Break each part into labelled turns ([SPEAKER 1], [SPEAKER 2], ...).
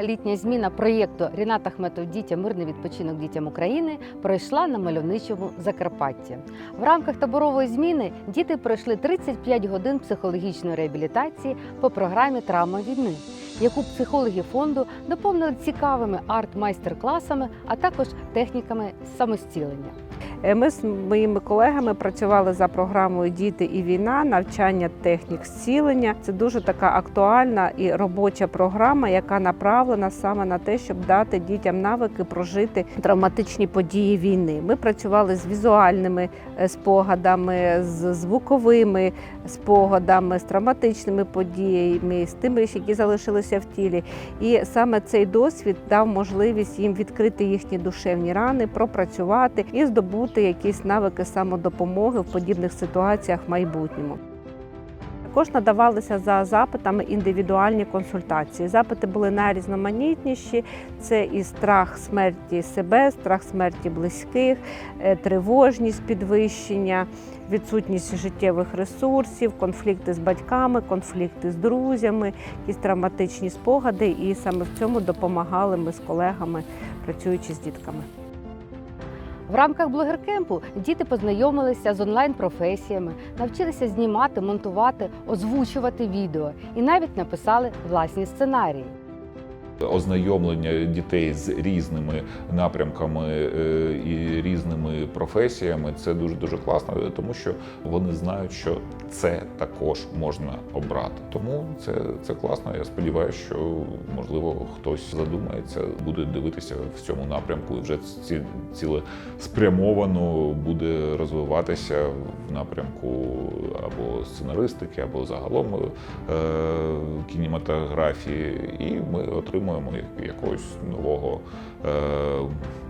[SPEAKER 1] Літня зміна проєкту Ріната Ахметов дітям мирний відпочинок дітям України пройшла на мальовничому Закарпатті. В рамках таборової зміни діти пройшли 35 годин психологічної реабілітації по програмі Травма війни, яку психологи фонду доповнили цікавими арт-майстер-класами, а також техніками самостілення.
[SPEAKER 2] Е, Ми з моїми колегами працювали за програмою Діти і війна, навчання технік зцілення. Це дуже така актуальна і робоча програма, яка направлена саме на те, щоб дати дітям навики прожити травматичні події війни. Ми працювали з візуальними е, спогадами, з звуковими спогадами, з травматичними подіями, з тими, які залишилися в тілі. І саме цей досвід дав можливість їм відкрити їхні душевні рани, пропрацювати і здобути якісь навики самодопомоги в подібних ситуаціях в майбутньому. Також надавалися за запитами індивідуальні консультації. Запити були найрізноманітніші: це і страх смерті себе, страх смерті близьких, е, тривожність підвищення, відсутність життєвих ресурсів, конфлікти з батьками, конфлікти з друзями, якісь травматичні спогади. І саме в цьому допомагали ми з колегами, працюючи з дітками.
[SPEAKER 1] В рамках блогер-кемпу діти познайомилися з онлайн-професіями, навчилися знімати, монтувати, озвучувати відео і навіть написали власні сценарії.
[SPEAKER 3] Ознайомлення дітей з різними напрямками е, і різними професіями це дуже дуже класно, тому що вони знають, що це також можна обрати. Тому це, це класно. Я сподіваюся, що можливо хтось задумається, буде дивитися в цьому напрямку і вже ці цілеспрямовано буде розвиватися в напрямку або сценаристики, або загалом е, кінематографії, і ми отримуємо як- якогось нового е,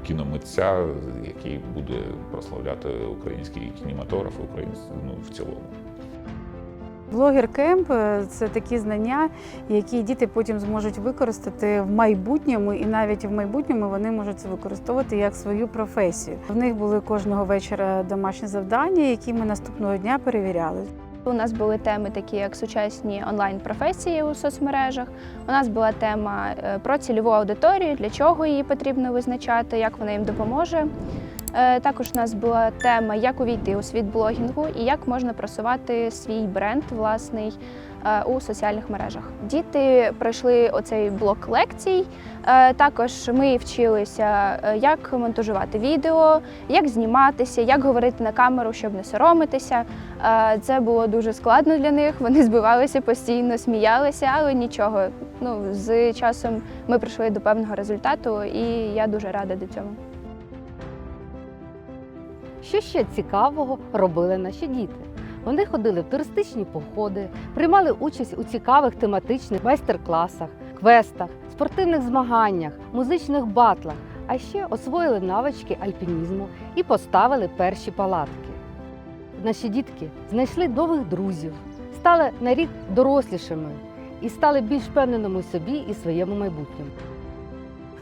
[SPEAKER 3] кіномитця, який буде прославляти український кінематограф, український ну в цілому.
[SPEAKER 4] Блогер кемп це такі знання, які діти потім зможуть використати в майбутньому, і навіть в майбутньому вони можуть це використовувати як свою професію. В них були кожного вечора домашні завдання, які ми наступного дня перевіряли.
[SPEAKER 5] У нас були теми, такі як сучасні онлайн-професії у соцмережах. У нас була тема е, про цільову аудиторію, для чого її потрібно визначати, як вона їм допоможе. Е, Також у нас була тема, як увійти у світ блогінгу і як можна просувати свій бренд власний е, у соціальних мережах. Діти пройшли оцей блок лекцій. Е, Також ми вчилися, як монтажувати відео, як зніматися, як говорити на камеру, щоб не соромитися. Це було дуже складно для них. Вони збивалися постійно, сміялися, але нічого. Ну з часом ми прийшли до певного результату, і я дуже рада до цього.
[SPEAKER 1] Що ще цікавого робили наші діти? Вони ходили в туристичні походи, приймали участь у цікавих тематичних майстер-класах, квестах, спортивних змаганнях, музичних батлах, а ще освоїли навички альпінізму і поставили перші палатки. Наші дітки знайшли нових друзів, стали на рік дорослішими і стали більш впевненими у собі і своєму майбутньому.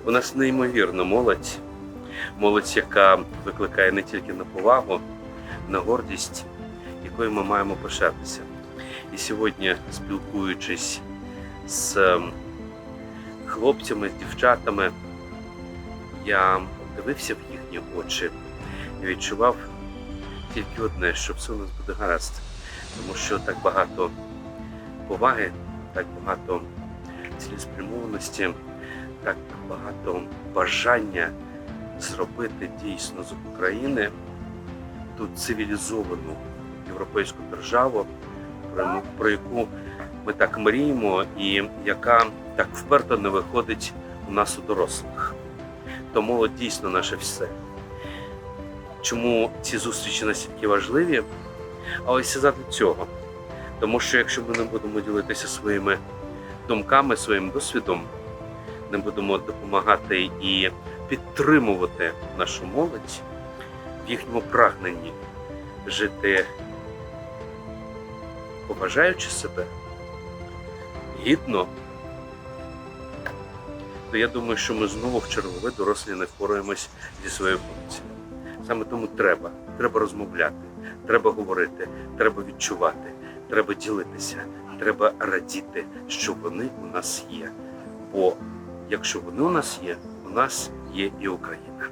[SPEAKER 6] У нас неймовірна молодь, молодь, яка викликає не тільки на повагу, на гордість, якою ми маємо пишатися. І сьогодні, спілкуючись з ем, хлопцями, з дівчатами, я дивився в їхні очі і відчував тільки одне, що все у нас буде гаразд, тому що так багато поваги, так багато цілеспрямованості так багато бажання зробити дійсно з України ту цивілізовану європейську державу, про, про яку ми так мріємо, і яка так вперто не виходить у нас у дорослих. То молодь дійсно наше все. Чому ці зустрічі настільки важливі? А ось заради цього. Тому що якщо ми не будемо ділитися своїми думками, своїм досвідом, не будемо допомагати і підтримувати нашу молодь в їхньому прагненні жити, поважаючи себе гідно, то я думаю, що ми знову в чергове дорослі не впораємось зі своєю функцією. Саме тому треба, треба розмовляти, треба говорити, треба відчувати, треба ділитися, треба радіти, що вони у нас є. Бо якщо вони у нас є, у нас є і Україна.